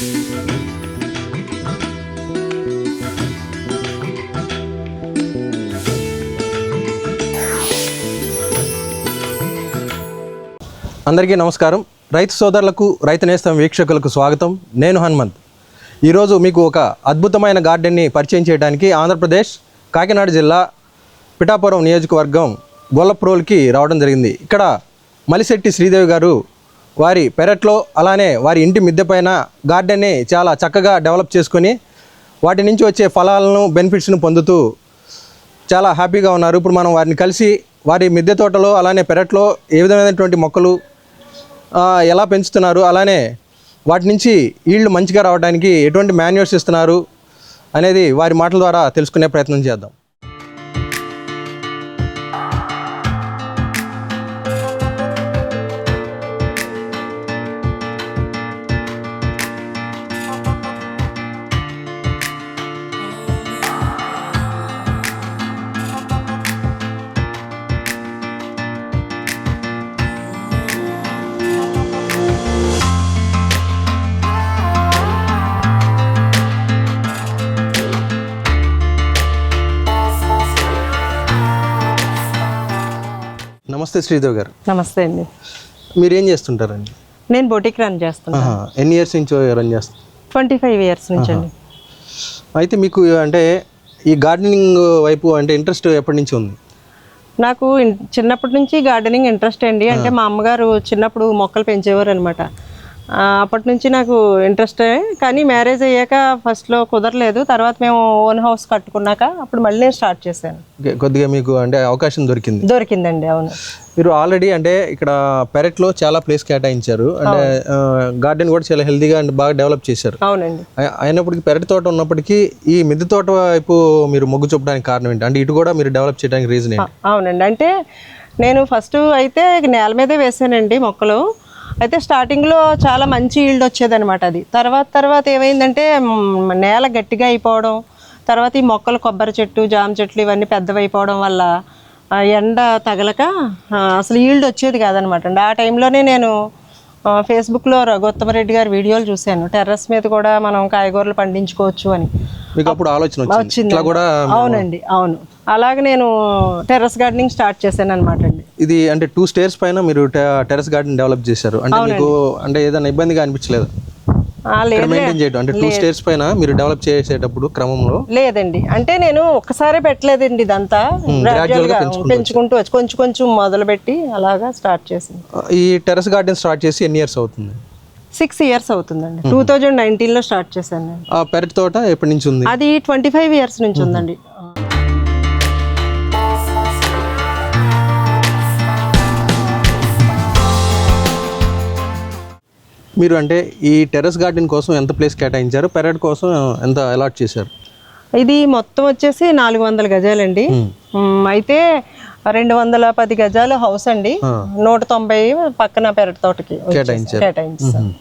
అందరికీ నమస్కారం. రైతు సోదరులకు రైతు నేస్తం వీక్షకులకు స్వాగతం. నేను హనుమంత్. ఈరోజు మీకు ఒక అద్భుతమైన గార్డెన్ని పరిచయం చేయడానికి ఆంధ్రప్రదేశ్ కాకినాడ జిల్లా పిఠాపురం నియోజకవర్గం గొల్లప్రోల్కి రావడం జరిగింది. ఇక్కడ మలిశెట్టి శ్రీదేవి గారు వారి పెరట్లో అలానే వారి ఇంటి మిద్దె పైన గార్డెన్ని చాలా చక్కగా డెవలప్ చేసుకొని వాటి నుంచి వచ్చే ఫలాలను బెనిఫిట్స్ను పొందుతూ చాలా హ్యాపీగా ఉన్నారు. ఇప్పుడు మనం వారిని కలిసి వారి మిద్దె తోటలో అలానే పెరట్లో ఏ విధమైనటువంటి మొక్కలు ఎలా పెంచుతున్నారు అలానే వాటి నుంచి ఈళ్ళు మంచిగా రావడానికి ఎటువంటి మాన్యూర్స్ ఇస్తున్నారు అనేది వారి మాటల ద్వారా తెలుసుకునే ప్రయత్నం చేద్దాం. నమస్తే శ్రీదేవి గారు. నమస్తే అండి. మీరు ఏం చేస్తుంటారండి? నేను బొటిక్ రన్ చేస్తున్నాను ఆహా. ఎన్ని ఇయర్స్ నుంచి రన్ చేస్తారు ట్వంటీ ఫైవ్ ఇయర్స్ నుంచి అండి. అయితే మీకు అంటే ఈ గార్డెనింగ్ వైపు అంటే ఇంట్రెస్ట్ ఎప్పటి నుంచి ఉంది? నాకు చిన్నప్పటి నుంచి గార్డెనింగ్ ఇంట్రెస్ట్ అండి. అంటే మా అమ్మగారు చిన్నప్పుడు మొక్కలు పెంచేవారు అనమాట అప్పటి నుంచి నాకు ఇంట్రెస్ట్ కానీ మ్యారేజ్ అయ్యాక ఫస్ట్లో కుదరలేదు. తర్వాత మేము ఓన్ హౌస్ కట్టుకున్నాక అప్పుడు మళ్ళీ నేను స్టార్ట్ చేశాను. కొద్దిగా మీకు అంటే అవకాశం దొరికింది. దొరికిందండి అవును. మీరు ఆల్రెడీ అంటే ఇక్కడ పెరట్లో చాలా ప్లేస్ కేటాయించారు. అంటే గార్డెన్ కూడా చాలా హెల్తీగా అండ్ బాగా డెవలప్ చేశారు. అవునండి. అయి- అయినప్పటికీ పెరటి తోట ఉన్నప్పటికీ ఈ మిద్దె తోట వైపు మీరు మొగ్గు చూపడానికి కారణం ఏంటి? అంటే ఇటు కూడా మీరు డెవలప్ చేయడానికి రీజన్ ఏంటి? అవునండి. అంటే నేను ఫస్ట్ అయితే నేల మీదే వేసానండి మొక్కలు. అయితే స్టార్టింగ్లో చాలా మంచి ఈల్డ్ వచ్చేదనమాట అది. తర్వాత తర్వాత ఏమైందంటే నేల గట్టిగా అయిపోవడం తర్వాత ఈ మొక్కలు కొబ్బరి చెట్టు జామ చెట్లు ఇవన్నీ పెద్దవైపోవడం వల్ల ఎండ తగలక అసలు ఈల్డ్ వచ్చేది కాదనమాట అండి ఆ టైంలోనే నేను ఫేస్బుక్లో రఘుత్తమరెడ్డి గారి వీడియోలు చూశాను. టెర్రస్ మీద కూడా మనం కాయగూరలు పండించుకోవచ్చు అని. మీకు అప్పుడు ఆలోచన వచ్చింది. అవునండి అవును. అలాగే నేను టెర్రస్ గార్డెనింగ్ స్టార్ట్ చేశాను అనమాట అండి. ఇది అంటే టూ స్టేర్స్ పైన మీరు టెరెస్ గార్డెన్ డెవలప్ చేశారు. అంటే మీకు అంటే ఏదైనా ఇబ్బందిగా అనిపించలేదు? మెయింటైన్ చేయడం అంటే టూ స్టేర్స్ పైన మీరు డెవలప్ చేసేటప్పుడు క్రమంలో? లేదండి. అంటే నేను ఒక్కసారి పెట్టలేదండి ఇదంతా. గా పెంచుకుంటూ వచ్చి కొంచెం కొంచెం మొదలుపెట్టి అలాగా స్టార్ట్ చేసింది. ఈ టెరెస్ గార్డెన్ స్టార్ట్ చేసి ఎన్ని ఇయర్స్ అవుతుంది? సిక్స్ ఇయర్స్ అవుతుందండి. టూ థౌజండ్ నైన్టీన్లో స్టార్ట్ చేశాను పెరటి తోట ఎప్పటి నుంచి ఉంది? అది ట్వంటీ ఫైవ్ ఇయర్స్ నుంచి ఉందండి. మీరు అంటే ఈ టెరెస్ గార్డెన్ కోసం ఎంత ప్లేస్ కేటాయించారు? పెరట్ కోసం ఎంత అలాట్ చేశారు? ఇది మొత్తం వచ్చేసి నాలుగు వందల గజాలండి. అయితే రెండు వందల పది గజాలు హౌస్ అండి. నూట తొంభై పక్కన పెరటి తోటకి కేటాయించారు.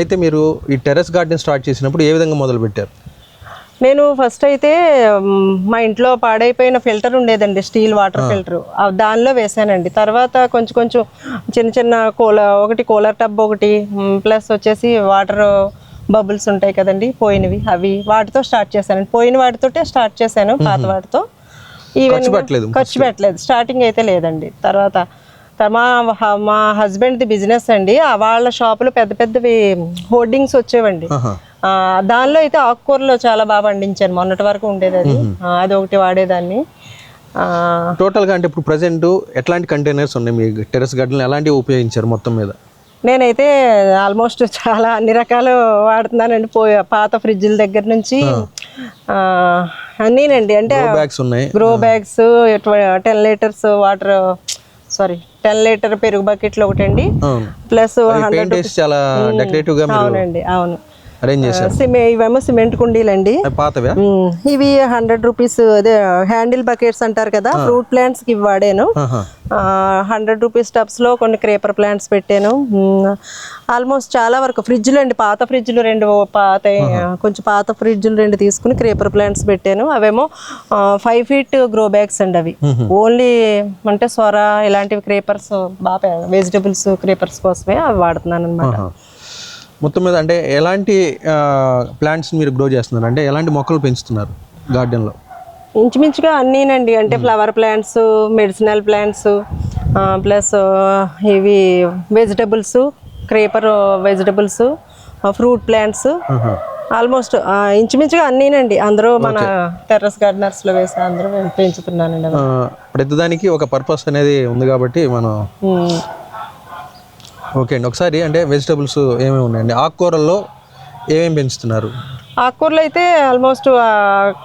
అయితే మీరు ఈ టెరెస్ గార్డెన్ స్టార్ట్ చేసినప్పుడు ఏ విధంగా మొదలు పెట్టారు నేను ఫస్ట్ అయితే మ్, ఇంట్లో పాడైపోయిన ఫిల్టర్ ఉండేదండి స్టీల్ వాటర్ ఫిల్టర్ దానిలో వేసానండి. తర్వాత కొంచెం కొంచెం చిన్న చిన్న కూలర్ ఒకటి కూలర్ టబ్ ఒకటి ప్లస్ వచ్చేసి వాటర్ బబుల్స్ ఉంటాయి కదండి పోయినవి. అవి వాటితో స్టార్ట్ చేశాను పోయిన వాటితోటే స్టార్ట్ చేశాను పాత వాటితో. ఈవెన్ ఖర్చు పెట్టలేదు స్టార్టింగ్ అయితే లేదండి. తర్వాత మా మా హస్బెండ్ది బిజినెస్ అండి. వాళ్ళ షాపులో పెద్ద పెద్దవి హోర్డింగ్స్ వచ్చేవండి. దానిలో అయితే ఆకుకూరలు చాలా బాగా పండించాను మొన్నటి వరకు ఉండేది అది అది ఒకటి వాడేదాన్ని. టోటల్గా అంటే ఇప్పుడు ప్రజెంట్ ఎట్లాంటి కంటైనర్స్ ఉన్నాయి? మీ టెరెస్ గార్డెన్ ఎలాంటివి ఉపయోగించారు మొత్తం మీద? నేనైతే ఆల్మోస్ట్ చాలా అన్ని రకాలు వాడుతున్నానండి. పోయి పాత ఫ్రిడ్జ్ల దగ్గర నుంచి అన్నీనండి. అంటే బ్యాగ్స్ ఉన్నాయి. Grow bags ten litres water sorry ten litre పెరుగు బకెట్లు ఒకటండి. ప్లస్ పెయింట్ వేసి చాలా డెకరేటివ్గా మీరు అవునండి అవును. అరేంజ్ చేశారు. ఇవేమో సిమెంట్ పాతవా? మ్మ్. ఇవి హండ్రెడ్ రూపీస్ అదే హ్యాండిల్ బకెట్స్ అంటారు కదా ఫ్రూట్ ప్లాంట్స్కి ఇవి వాడాను. హండ్రెడ్ రూపీస్ టబ్స్లో కొన్ని క్రేపర్ ప్లాంట్స్ పెట్టాను. ఆల్మోస్ట్ చాలా వరకు ఫ్రిడ్జ్లు అండి పాత ఫ్రిడ్జ్లు రెండు పాత కొంచెం పాత ఫ్రిడ్జ్లు రెండు తీసుకుని క్రేపర్ ప్లాంట్స్ పెట్టాను. అవేమో ఫైవ్ ఫీట్ గ్రో బ్యాగ్స్ అండి అవి. ఓన్లీ అంటే సొర ఇలాంటివి క్రేపర్స్ బాగా వెజిటబుల్స్ క్రేపర్స్ కోసమే అవి వాడుతున్నాను అనమాట. మొత్తం మీద అంటే ఎలాంటి ప్లాంట్స్ మీరు గ్రో చేస్తున్నారు? అంటే ఎలాంటి మొక్కలు పెంచుతున్నారు గార్డెన్లో ఇంచుమించుగా అన్నీనండి. అంటే flower plants medicinal plants plus ఇవి vegetables creeper vegetables fruit plants almost ఇంచుమించుగా అన్నీనండి. అందరూ మన టెర్రస్ గార్డెనర్స్లో వేసి అందరూ పెంచుతున్నానండి. ప్రతిదానికి ఒక పర్పస్ అనేది ఉంది కాబట్టి మనం ఉమ్. ఓకే అండి. ఒకసారి అంటే వెజిటబుల్స్ ఏమేమి ఉన్నాయండి? ఆకుకూరల్లో ఏమేమి పెంచుతున్నారు? ఆకుకూరలు అయితే ఆల్మోస్ట్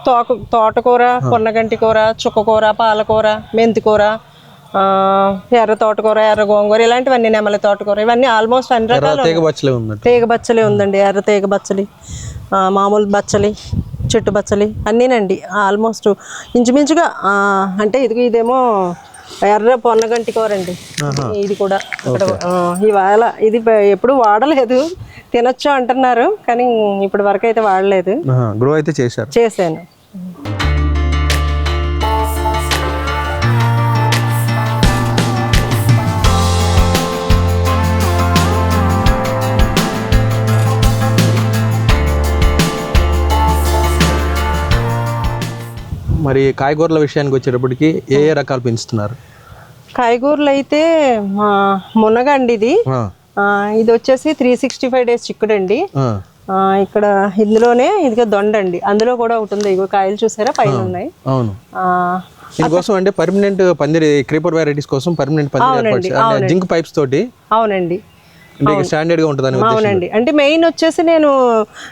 తోక తోటకూర పొన్నగంటి కూర చుక్కకూర పాలకూర మెంతికూర ఎర్ర తోటకూర ఎర్ర గోంగూర ఇలాంటివన్నీ నెమలి తోటకూర ఇవన్నీ ఆల్మోస్ట్ అన్ని రకాలు తీగ బచ్చలే ఉన్నట్టు? తీగ బచ్చలి ఉందండి ఎర్ర తీగ బచ్చలి మామూలు బచ్చలి చెట్టు బచ్చలి అన్నీనండి ఆల్మోస్ట్ ఇంచుమించుగా అంటే ఇది ఇదేమో ఎర్ర పొన్నగంటి కూర అండి ఇది కూడా. ఇవాళ ఇది ఎప్పుడు వాడలేదు. తినొచ్చు అంటున్నారు కానీ ఇప్పటి వరకు అయితే వాడలేదు. గ్రో అయితే చేశారు. చేశాను. మరి కాయగూరల విషయానికి వచ్చేటప్పటికి ఏ ఏ రకాలు పెంచుతున్నారు? కాయగూరలు అయితే మునగండి ఇది ఇది వచ్చేసి త్రీ సిక్స్టీ ఫైవ్ డేస్ చిక్కుడు అండి ఆ, ఆ, ఇక్కడ ఇందులోనే ఇదిగో దొండ అండి అందులో కూడా ఒకటి ఉంది. ఇగో కాయలు చూసారా? పైన ఉన్నాయి. అవును. దీనికోసం అంటే పర్మనెంట్ పందిరి క్రీపర్ వెరైటీస్ కోసం పర్మనెంట్ పందిరి జింక్ పైప్స్ తోటి అవునండి. స్టాండర్డ్గా ఉంటుందని. అవునండి. అంటే మెయిన్ వచ్చేసి నేను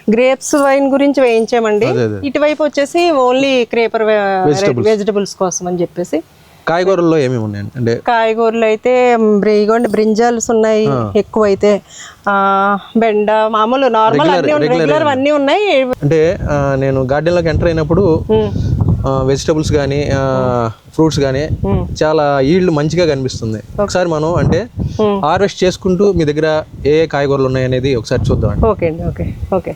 గ్రేప్స్ వైన్ గురించి వేయించామండి. ఇటువైపు వచ్చేసి ఓన్లీ క్రేపర్ వెజిటబుల్స్ కోసం అని చెప్పేసి. కాయగూరల్లో ఏమేమి ఉన్నాయండి అంటే కాయగూరలు అయితే ఇగోండి బ్రింజాల్స్ ఉన్నాయి ఎక్కువ అయితే ఆ, బెండ మామూలు నార్మల్ అన్ని రెగ్యులర్ అన్నీ ఉన్నాయి. అంటే నేను గార్డెన్లోకి ఎంటర్ అయినప్పుడు వెజిటబుల్స్ కానీ ఫ్రూట్స్ కానీ చాలా ఈల్డ్ మంచిగా కనిపిస్తుంది. ఒకసారి మనం అంటే హార్వెస్ట్ చేసుకుంటూ మీ దగ్గర ఏ ఏ కాయగూరలు ఉన్నాయి అనేది ఒకసారి చూద్దాం ఓకే అండి ఓకే ఓకే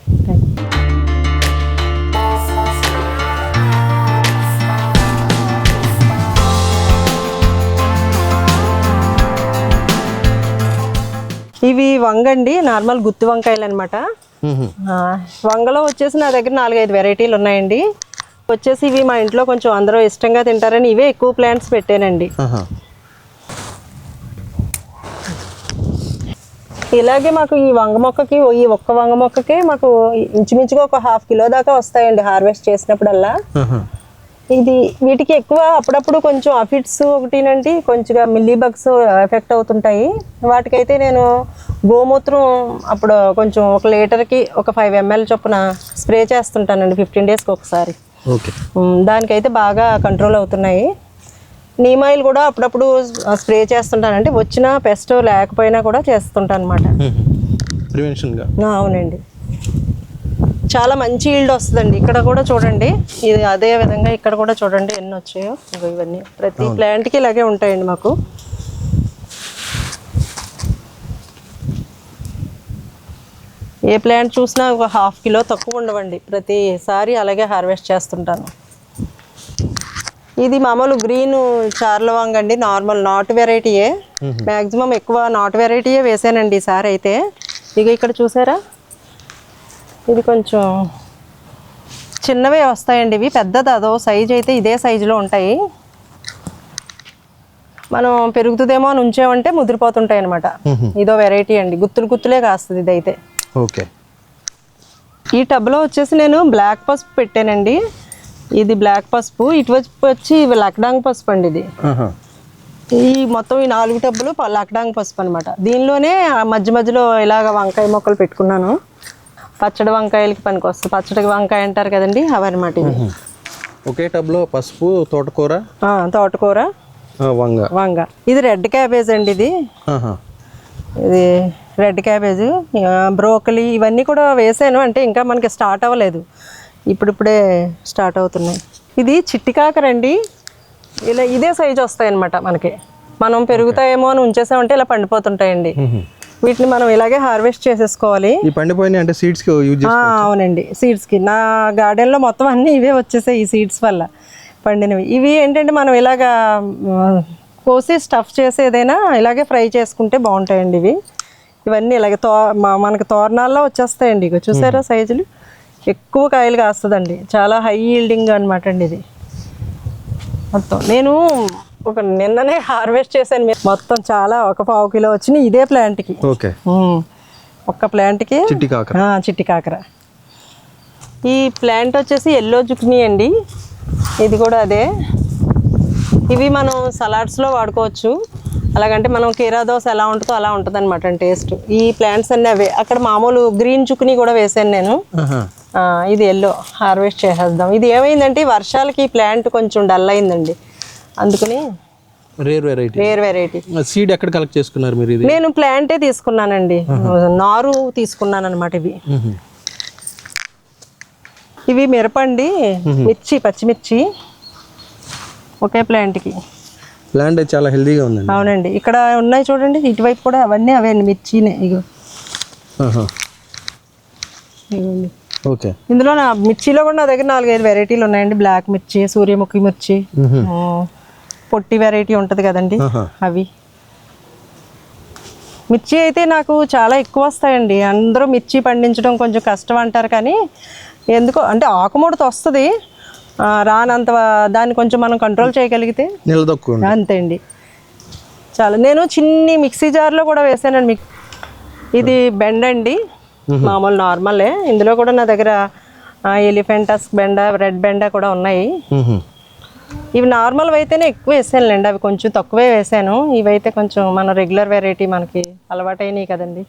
ఇవి వంగండి నార్మల్ గుత్తి వంకాయలు అనమాట వంగలో వచ్చేసి నా దగ్గర నాలుగైదు వెరైటీలు ఉన్నాయండి వచ్చేసి ఇవి మా ఇంట్లో కొంచెం అందరూ ఇష్టంగా తింటారని ఇవే ఎక్కువ ప్లాంట్స్ పెట్టానండి. ఇలాగే మాకు ఈ వంగ మొక్కకి ఈ ఒక్క వంగ మొక్కకే మాకు ఇంచుమించుగా ఒక హాఫ్ కిలో దాకా వస్తాయండి హార్వెస్ట్ చేసినప్పుడల్లా. ఇది వీటికి ఎక్కువ అప్పుడప్పుడు కొంచెం అఫిడ్స్ ఒకటినండి కొంచెంగా మిల్లీ బగ్స్ ఎఫెక్ట్ అవుతుంటాయి వాటికైతే నేను గోమూత్రం అప్పుడు కొంచెం ఒక లీటర్కి ఒక ఫైవ్ ఎంఎల్ చొప్పున స్ప్రే చేస్తుంటానండి ఫిఫ్టీన్ డేస్కి ఒకసారి దానికైతే బాగా కంట్రోల్ అవుతున్నాయి. నీమ్ ఆయిల్ కూడా అప్పుడప్పుడు స్ప్రే చేస్తుంటాను అంటే వచ్చిన పెస్ట్ లేకపోయినా కూడా చేస్తుంటాను అనమాట ప్రివెన్షన్గా. అవునండి. చాలా మంచి ఈల్డ్ వస్తుందండి. ఇక్కడ కూడా చూడండి. ఇది అదే విధంగా ఇక్కడ కూడా చూడండి ఎన్ని వచ్చాయో ఇవన్నీ. ప్రతి ప్లాంట్కి ఇలాగే ఉంటాయండి మాకు. ఏ ప్లాంట్ చూసినా ఒక హాఫ్ కిలో తక్కువ ఉండవండి. ప్రతిసారి అలాగే హార్వెస్ట్ చేస్తుంటాను. ఇది మామూలు గ్రీన్ చార్లవాంగ్ అండి నార్మల్ నాట్ వెరైటీయే మ్యాక్సిమం ఎక్కువ నాట్ వెరైటీయే వేసానండి ఈసారి అయితే. ఇక ఇక్కడ చూసారా? ఇది కొంచెం చిన్నవే వస్తాయండి ఇవి పెద్దది అదో సైజ్ అయితే ఇదే సైజులో ఉంటాయి. మనం పెరుగుతుందేమో అని ఉంచామంటే ముదిరిపోతుంటాయి అనమాట ఇదో వెరైటీ అండి గుత్తులు గుత్తులే కాస్తుంది ఇదైతే. ఓకే. ఈ టబ్లో వచ్చేసి నేను బ్లాక్ పసుపు పెట్టానండి. ఇది బ్లాక్ పసుపు. ఇటువైపు వచ్చి ఇవి లక్డాంగ్ పసుపు అండి ఇది. ఈ మొత్తం ఈ నాలుగు టబ్బులు లక్డాంగ్ పసుపు అనమాట దీనిలోనే మధ్య మధ్యలో ఇలాగ వంకాయ మొక్కలు పెట్టుకున్నాను. పచ్చడి వంకాయలకి పనికి వస్తుంది పచ్చడి వంకాయ అంటారు కదండి అవన్నమాట ఇవి. ఒకే టబ్లో పసుపు తోటకూర? తోటకూర వంగ. వంగ. ఇది రెడ్ క్యాబేజ్ అండి ఇది. ఇది రెడ్ క్యాబేజ్ బ్రోకలీ ఇవన్నీ కూడా వేసాను. అంటే ఇంకా మనకి స్టార్ట్ అవ్వలేదు. ఇప్పుడిప్పుడే స్టార్ట్ అవుతున్నాయి. ఇది చిట్టి కాకరండి ఇలా ఇదే సైజ్ వస్తాయి అనమాట మనకి. మనం పెరుగుతాయేమో అని ఉంచేసామంటే ఇలా పండిపోతుంటాయండి. వీటిని మనం ఇలాగే హార్వెస్ట్ చేసేసుకోవాలి. ఈ పండిపోయినాయి అంటే యూజ్ ఆ, అవునండి. సీడ్స్కి నా గార్డెన్లో మొత్తం అన్నీ ఇవే వచ్చేసాయి ఈ సీడ్స్ వల్ల పండినవి. ఇవి ఏంటంటే మనం ఇలాగా కోసి స్టఫ్ చేసి ఏదైనా ఇలాగే ఫ్రై చేసుకుంటే బాగుంటాయండి ఇవి. ఇవన్నీ ఇలాగే తో మా- మనకి తోరణాల్లో వచ్చేస్తాయండి ఇక చూసారా సైజులు? ఎక్కువ కాయలు కాస్తుందండి. చాలా హై ఈల్డింగ్ అనమాట అండి ఇది. మొత్తం. నేను ఒక నిన్ననే హార్వెస్ట్ చేశాను. మొత్తం చాలా ఒక పావు కిలో వచ్చినాయి ఇదే ప్లాంట్కి. ఒక్క ప్లాంట్కి చిట్టి కాకర. ఆ, చిట్టి కాకర. ఈ ప్లాంట్ వచ్చేసి ఎల్లో జుక్ని అండి. ఇది కూడా అదే. ఇవి మనం సలాడ్స్లో వాడుకోవచ్చు. అలాగంటే మనం కీరా దోశ ఎలా ఉంటుందో అలా ఉంటుంది అనమాట టేస్ట్. ఈ ప్లాంట్స్ అన్నీ అవే. అక్కడ మామూలు గ్రీన్ చుక్ని కూడా వేసాను నేను. ఇది ఎల్లో హార్వెస్ట్ చేసేద్దాం. ఇది ఏమైందంటే వర్షాలకి ఈ ప్లాంట్ కొంచెం డల్ అయిందండి. అందుకని రేర్ వెరైటీ వేరు వెరైటీ సీడ్ ఎక్కడ కలెక్ట్ చేసుకున్నారు మీరు ఇది? నేను ప్లాంటే తీసుకున్నానండి. నారు తీసుకున్నాను అనమాట ఇవి. ఇవి మిరపండి మిర్చి పచ్చిమిర్చి ఒకే ప్లాంట్కి అయితే చాలా హెల్దీగా ఉందండి. అవునండి. ఇక్కడ ఉన్నాయి చూడండి ఇటువైపు కూడా అవన్నీ అవే అండి మిర్చినే ఇగో. ఇగోండి ఓకే. ఇందులో నా మిర్చిలో కూడా నా దగ్గర నాలుగైదు వెరైటీలు ఉన్నాయండి. బ్లాక్ మిర్చి సూర్యముఖి మిర్చి. పొట్టి వెరైటీ ఉంటుంది కదండి. అవి. మిర్చి అయితే నాకు చాలా ఎక్కువ వస్తాయండి. అందరూ మిర్చి పండించడం కొంచెం కష్టం అంటారు కానీ ఎందుకో అంటే ఆకుముడత వస్తుంది రానంత దాన్ని కొంచెం మనం కంట్రోల్ చేయగలిగితే నిలదొక్కు అంతే అండి చాలా. నేను చిన్ని మిక్సీ జార్లో కూడా వేసానండి మీకు. ఇది బెండ అండి. మామూలు నార్మలే. ఇందులో కూడా నా దగ్గర ఎలిఫెంటస్ బెండ రెడ్ బెండ కూడా ఉన్నాయి. ఇవి నార్మల్ అయితేనే ఎక్కువ వేసానులేండి. అవి కొంచెం తక్కువే వేసాను. ఇవైతే కొంచెం మన రెగ్యులర్ వెరైటీ మనకి అలవాటైనవి కదండి.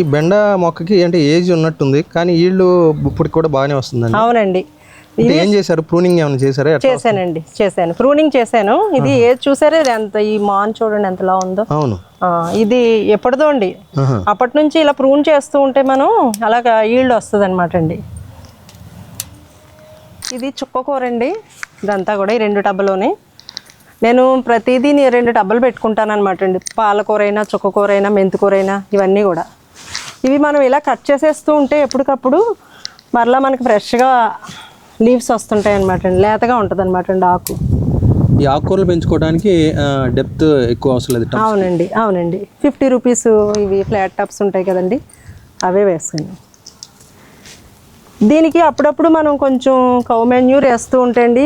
ఈ బెండ మొక్కకి అంటే ఏజ్ ఉన్నట్టుంది కానీ ఈళ్ళు ఇప్పటికి కూడా బాగానే వస్తుందండి. అవునండి. ఏం చేశారు? ప్రూనింగ్ ఏమైనా చేశారా? చేశానండి చేశాను. ప్రూనింగ్ చేశాను. ఇది ఏది చూసారే? ఎంత ఈ మాన్ చూడండి ఎంతలా ఉందో? అవును. ఇది ఎప్పటిదో అండి. అప్పటి నుంచి ఇలా ప్రూన్ చేస్తూ ఉంటే మనం అలాగా ఈల్డ్ వస్తుంది అనమాట అండి. ఇది చుక్కకూర అండి ఇదంతా కూడా ఈ రెండు టబ్బలోనే. నేను ప్రతిదీ రెండు టబ్బలు పెట్టుకుంటాను అనమాట అండి. పాలకూర అయినా చుక్కకూర అయినా మెంతికూర అయినా ఇవన్నీ కూడా. ఇవి మనం ఇలా కట్ చేసేస్తూ ఉంటే ఎప్పటికప్పుడు మరలా మనకి ఫ్రెష్గా లీవ్స్ వస్తుంటాయి అనమాట అండి. లేతగా ఉంటుంది అనమాట అండి ఆకు. ఈ ఆకుకూరలు పెంచుకోవడానికి డెప్త్ ఎక్కువ అవసరం లేదు. అవునండి అవునండి. ఫిఫ్టీ రూపీస్ ఇవి ఫ్లాట్ టాప్స్ ఉంటాయి కదండి అవే వేసుకోండి దీనికి అప్పుడప్పుడు మనం కొంచెం కౌ మెన్యూర్ వేస్తూ ఉంటే అండి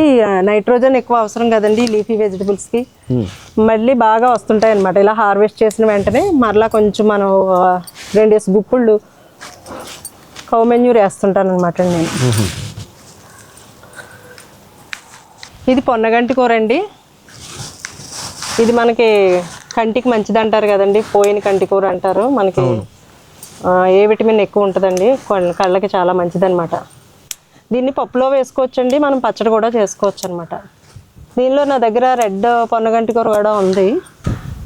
నైట్రోజన్ ఎక్కువ అవసరం కదండి లీఫీ వెజిటబుల్స్కి మ్మ్. మళ్ళీ బాగా వస్తుంటాయి అనమాట ఇలా హార్వెస్ట్ చేసిన వెంటనే మరలా కొంచెం మనం రెండేసి గుప్పుళ్ళు కౌ మెన్యూర్ వేస్తుంటాను అనమాట నేను. మ్మ్. ఇది పొన్నగంటి కూర అండి ఇది మనకి కంటికి మంచిది అంటారు కదండి పోయిన కంటి కూర అంటారు. మనకి ఏ విటమిన్ ఎక్కువ ఉంటుందండి? కళ్ళకి చాలా మంచిదన్నమాట. దీన్ని పప్పులో వేసుకోవచ్చండి మనం పచ్చడి కూడా చేసుకోవచ్చు అనమాట దీనిలో నా దగ్గర రెడ్ పొన్నగంటి కూర కూడా ఉంది.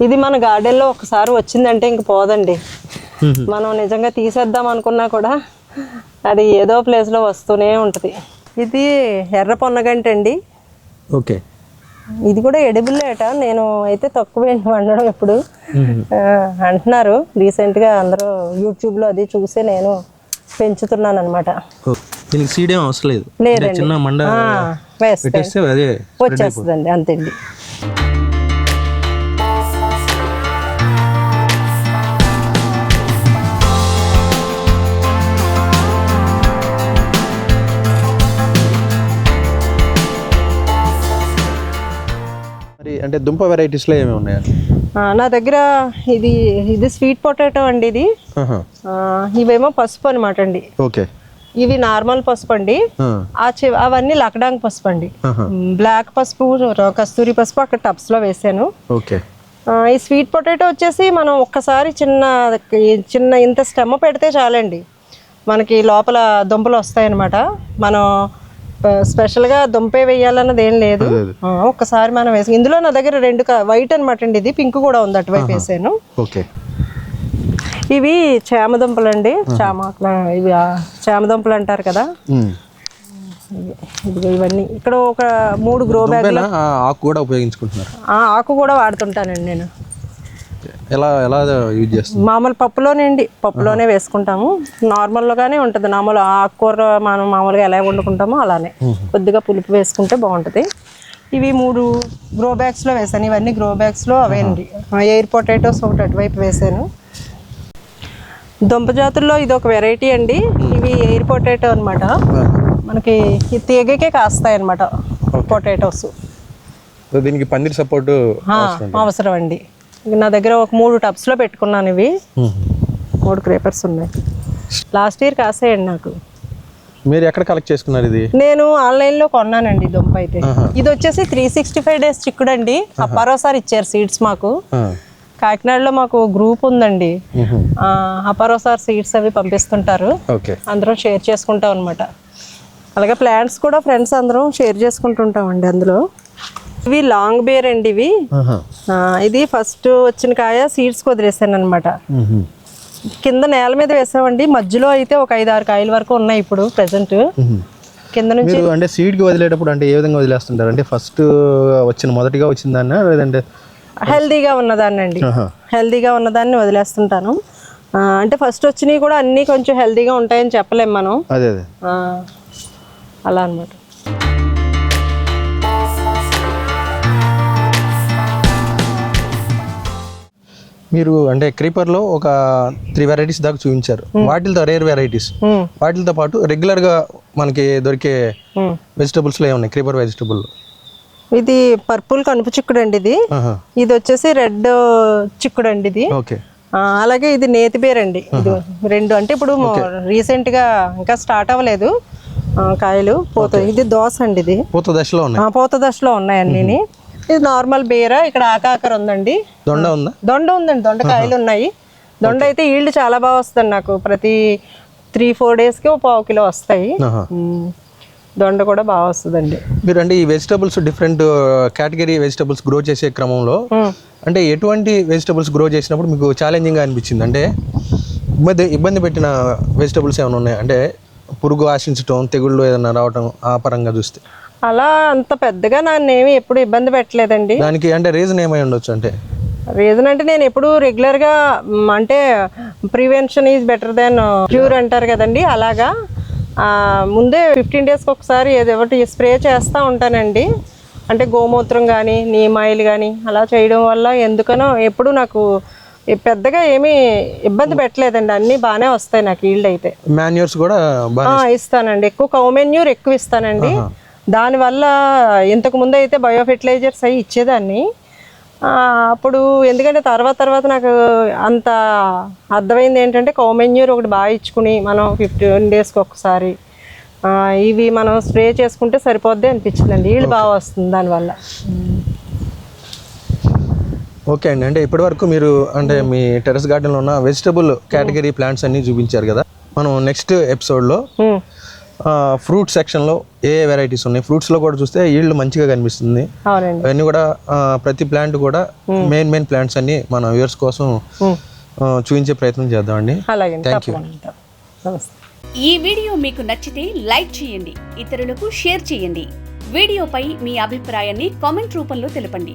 ఇది మన గార్డెన్లో ఒకసారి వచ్చిందంటే ఇంక పోదండి. మనం నిజంగా తీసేద్దాం అనుకున్నా కూడా అది ఏదో ప్లేస్లో వస్తూనే ఉంటుంది. ఇది ఎర్ర పొన్నగంటి అండి ఓకే. ఇది కూడా ఎడిబుల్ ఏట. నేను అయితే తక్కువే వండడం ఎప్పుడు ఆ, అంటున్నారు. రీసెంట్గా అందరూ యూట్యూబ్లో అది చూసి నేను పెంచుతున్నాను అనమాట దీనికి సీడ్ అవసరం లేదు. చిన్న మండ వచ్చేస్తుందండి అంతేండి అంటే దుంప వెరైటీస్లో ఏమేమి ఉన్నాయా? నా దగ్గర ఇది ఇది స్వీట్ పొటాటో అండి ఇది. ఇవేమో పసుపు అనమాట అండి. ఓకే. ఇవి నార్మల్ పసుపు అండి. ఆ. చి- అవన్నీ లక్డాంగ్ పసుపు అండి. బ్లాక్ పసుపు కస్తూరి పసుపు అక్కడ టబ్స్లో వేసాను. ఓకే. ఈ స్వీట్ పొటాటో వచ్చేసి మనం ఒక్కసారి చిన్న చిన్న ఇంత స్టెమ్ పెడితే చాలండి. మనకి లోపల దుంపలు వస్తాయన్నమాట. మనం స్పెషల్గా దుంపే వేయాలన్నది ఏం లేదు. ఒక్కసారి మనం వేసి ఇందులో నా దగ్గర రెండు వైట్ అనమాట అండి ఇది. పింక్ కూడా ఉంది అటువైపు వేసాను. ఇవి చామ దుంపలు అండి చామ ఇవి ఆ, చామ దుంపలు అంటారు కదా. ఇవన్నీ. ఇక్కడ ఒక మూడు గ్రో బ్యాగ్ ఆకు కూడా ఉపయోగించుకుంటున్నారు. ఆకు కూడా వాడుతుంటానండి నేను. ఎలా ఎలా యూజ్ చేస్తారు మామూలు పప్పులోనండి పప్పులోనే వేసుకుంటాము. నార్మల్గానే ఉంటుంది. మామూలు ఆకుకూర మనం మామూలుగా ఎలా వండుకుంటామో అలానే. కొద్దిగా పులుపు వేసుకుంటే బాగుంటుంది. ఇవి మూడు గ్రో బ్యాగ్స్లో వేసాను. ఇవన్నీ గ్రో బ్యాగ్స్లో అవేండి ఎయిర్ పొటాటోస్ ఒకటి అటువైపు వేసాను. దుంప జాతుల్లో ఇది ఒక వెరైటీ అండి. ఇవి ఎయిర్ పొటాటో అన్నమాట. మనకి ఈ తీగకే కాస్తాయి అనమాట పొటాటోస్ దీనికి పందిరి సపోర్ట్ అవసరం అండి. నా దగ్గర ఒక మూడు టబ్స్లో పెట్టుకున్నాను ఇవి. మూడు క్రేపర్స్ ఉన్నాయి. లాస్ట్ ఇయర్ కాసాయండి నాకు. మీరు ఎక్కడ కలెక్ట్ చేసుకున్నారు ఇది? నేను ఆన్లైన్లో కొన్నానండి దుంప అయితే. ఇది వచ్చేసి త్రీ సిక్స్టీ ఫైవ్ డేస్ చిక్కుడు అండి అప్పారోసారి ఇచ్చారు సీడ్స్ మాకు. కాకినాడలో మాకు గ్రూప్ ఉందండి. అపారోసార్ సీడ్స్ అవి పంపిస్తుంటారు. అందరం షేర్ చేసుకుంటాం అనమాట అలాగే ప్లాంట్స్ కూడా ఫ్రెండ్స్ అందరం షేర్ చేసుకుంటుంటాం అండి అందులో. ఇవి లాంగ్ బేర్ అండి ఇవి. ఇది ఫస్ట్ వచ్చిన కాయ సీడ్స్కి వదిలేసాను అనమాట. కింద నేల మీద వేసామండి. మధ్యలో అయితే ఒక ఐదు ఆరు కాయల వరకు ఉన్నాయి ఇప్పుడు ప్రెసెంట్. కింద నుంచి అంటే సీడ్కి వదిలేటప్పుడు అంటే ఏ విధంగా వదిలేస్తుంటారు? అంటే ఫస్ట్ వచ్చిన మొదటిగా వచ్చిన దాన్న లేదంటే హెల్దీగా ఉన్నదాన్ని అండి. హెల్దీగా ఉన్నదాన్ని వదిలేస్తుంటాను. అంటే ఫస్ట్ వచ్చినవి కూడా అన్నీ కొంచెం హెల్దీగా ఉంటాయని చెప్పలేం మనం. అదే అలా అనమాట మీరు అంటే క్రీపర్లో ఒక త్రీ వెరైటీస్ దాకా చూపించారు. వాటితో రేర్ వెరైటీస్ వాటితో పాటు రెగ్యులర్గా మనకి దొరికే వెజిటబుల్స్లో ఏమున్నాయి క్రీపర్ వెజిటబుల్ ఇది పర్పుల్ కనుపు చిక్కుడు అండి ఇది ఇది వచ్చేసి రెడ్ చిక్కుడు అండి ఇది. ఓకే. అలాగే ఇది నేతి బేర్ అండి ఇది రెండు అంటే ఇప్పుడు రీసెంట్గా ఇంకా స్టార్ట్ అవ్వలేదు. కాయలు పోత ఇది దోస అండి ఇది. పూత దశలో ఉన్నాయి. పూత దశలో ఉన్నాయి అన్నీ ఇది నార్మల్ బేర ఇక్కడ ఆకాకర ఉందండి. దొండ ఉందా? దొండ ఉందండి దొండ కాయలు ఉన్నాయి. దొండ అయితే ఈల్డ్ చాలా బాగా వస్తుంది నాకు. ప్రతి త్రీ ఫోర్ డేస్కి ఒక పావు కిలో వస్తాయి. దొండ కూడా బాగా వస్తుందండి. మీరు అంటే ఈ vegetables different category vegetables grow చేసే క్రమంలో. అంటే ఎటువంటి వెజిటబుల్స్ గ్రో చేసినప్పుడు మీకు ఛాలెంజింగ్గా అనిపించింది? అంటే ఇబ్బంది ఇబ్బంది పెట్టిన వెజిటబుల్స్ ఏమైనా ఉన్నాయి? అంటే పురుగు ఆశించటం తెగుళ్ళు ఏదైనా రావటం ఆ పరంగా చూస్తే. అలా అంత పెద్దగా నన్నేమి ఎప్పుడు ఇబ్బంది పెట్టలేదండి. దానికి అంటే రీజన్ ఏమై ఉండొచ్చు అంటే? రీజన్ అంటే నేను ఎప్పుడు రెగ్యులర్గా అంటే prevention is better than cure అంటారు కదండి అలాగా. ఆ, ముందే ఫిఫ్టీన్ డేస్కి ఒకసారి ఏదో ఒకటి స్ప్రే చేస్తూ ఉంటానండి. అంటే గోమూత్రం కానీ నీమ్ ఆయిల్ కానీ అలా చేయడం వల్ల ఎందుకనో ఎప్పుడు నాకు పెద్దగా ఏమీ ఇబ్బంది పెట్టలేదండి అన్నీ బాగానే వస్తాయి నాకు ఈల్డ్ అయితే. మాన్యూర్స్ కూడా ఇస్తానండి. ఎక్కువ కౌమెన్యూర్ ఎక్కువ ఇస్తానండి. దానివల్ల ఇంతకు ముందు అయితే బయో ఫెర్టిలైజర్స్ అవి ఇచ్చేదాన్ని అప్పుడు ఎందుకంటే తర్వాత తర్వాత నాకు అంత అర్థమైంది ఏంటంటే కౌమెన్యూర్ ఒకటి బాగా ఇచ్చుకుని మనం ఫిఫ్టీన్ డేస్కి ఒకసారి ఇవి మనం స్ప్రే చేసుకుంటే సరిపోద్ది అనిపించిందండి. వీళ్ళు బాగా వస్తుంది దానివల్ల. ఓకే అండి. అంటే ఇప్పటివరకు మీరు అంటే మీ టెరెస్ గార్డెన్లో ఉన్న వెజిటబుల్ కేటగిరీ ప్లాంట్స్ అన్ని చూపించారు కదా. మనం నెక్స్ట్ ఎపిసోడ్లో ఫ్రూట్ సెక్షన్లో ఏ ఏ వెరైటీస్ ఉన్నాయి? ఫ్రూట్స్లో కూడా చూస్తే ఈల్డ్ మంచిగా కనిపిస్తుంది. అవన్నీ కూడా ప్రతి ప్లాంట్ కూడా మెయిన్ మెయిన్ ప్లాంట్స్ అన్ని మన వ్యూవర్స్ కోసం చూపించే ప్రయత్నం చేద్దామండి. తప్పకుండా. నమస్తే. ఈ వీడియో మీకు నచ్చితే లైక్ చేయండి ఇతరులకు షేర్ చేయండి. వీడియోపై మీ అభిప్రాయాన్ని కామెంట్ రూపంలో తెలపండి.